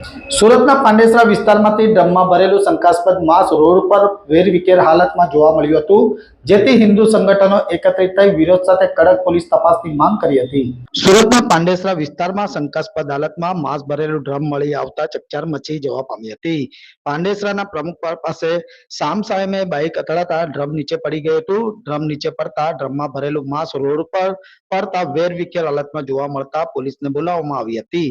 સુરતના પાંડેસરા વિસ્તારમાંથી ડ્રમમાં ભરેલું શંકાસ્પદ માંસ રોડ પર વેરવિખેર હાલતમાં જોવા મળ્યું હતું, જેથી હિન્દુ સંગઠનો એકત્રિત થઈ વિરોધ સાથે કડક પોલીસ તપાસની માંગ કરી હતી. સુરતના પાંડેસરા વિસ્તારમાં શંકાસ્પદ હાલતમાં માંસ ભરેલું ડ્રમ મળી આવતા ચકચાર મચી જવા પામી હતી. પાંડેસરાના પ્રમુખ પાસે સામ સામે બાઇક અથડાતા ડ્રમ નીચે પડી ગયું હતું. ડ્રમ નીચે પડતા ડ્રમમાં ભરેલું માંસ રોડ પર પડતા વેરવિખેર હાલતમાં જોવા મળતા પોલીસને બોલાવવામાં આવી હતી.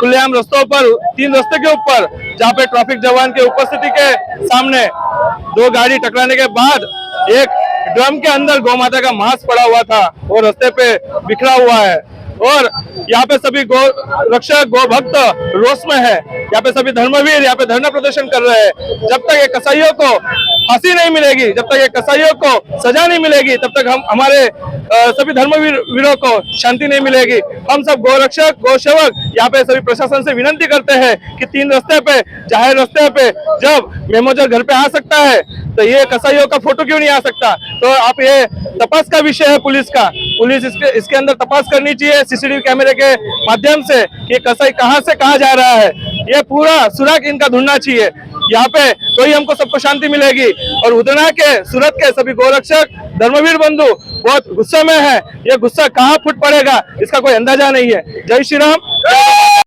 खुलेआम रस्तों पर तीन रस्ते के ऊपर जहाँ पे ट्रैफ़िक जवान के उपस्थिति के सामने दो गाड़ी टकराने के बाद एक ड्रम के अंदर गौ माता का मांस पड़ा हुआ था वो रस्ते पे बिखरा हुआ है। और यहाँ पे सभी गौ रक्षक गौ भक्त रोष में है। यहाँ पे सभी धर्मवीर यहाँ पे धरना प्रदर्शन कर रहे हैं। जब तक ये कसाईयों को फांसी नहीं मिलेगी जब तक ये कसाईयों को सजा नहीं मिलेगी तब तक हम हमारे अ, सभी धर्मवीर वीरों को शांति नहीं मिलेगी। हम सब गौ रक्षक गौ सेवक यहाँ पे सभी प्रशासन से विनती करते हैं कि तीन रस्ते पे ज़ाहिर रास्ते पे जब मेमोजर घर पे आ सकता है तो ये कसाईयों का फ़ोटो क्यों नहीं आ सकता? तो आप ये तपास का विषय है पुलिस का। पुलिस इसके इसके अंदर तपास करनी चाहिए सीसीटीवी कैमरे के माध्यम से कि कसाई कहाँ से कहाँ जा रहा है। ये पूरा सुराग इनका ढूंढना चाहिए। यहाँ पे तो ही हमको सबको शांति मिलेगी। और उदना के, सूरत के सभी गोरक्षक, धर्मवीर बंधु बहुत गुस्से में है। ये गुस्सा कहाँ फुट पड़ेगा? इसका कोई अंदाज़ा नहीं है। जय श्री राम।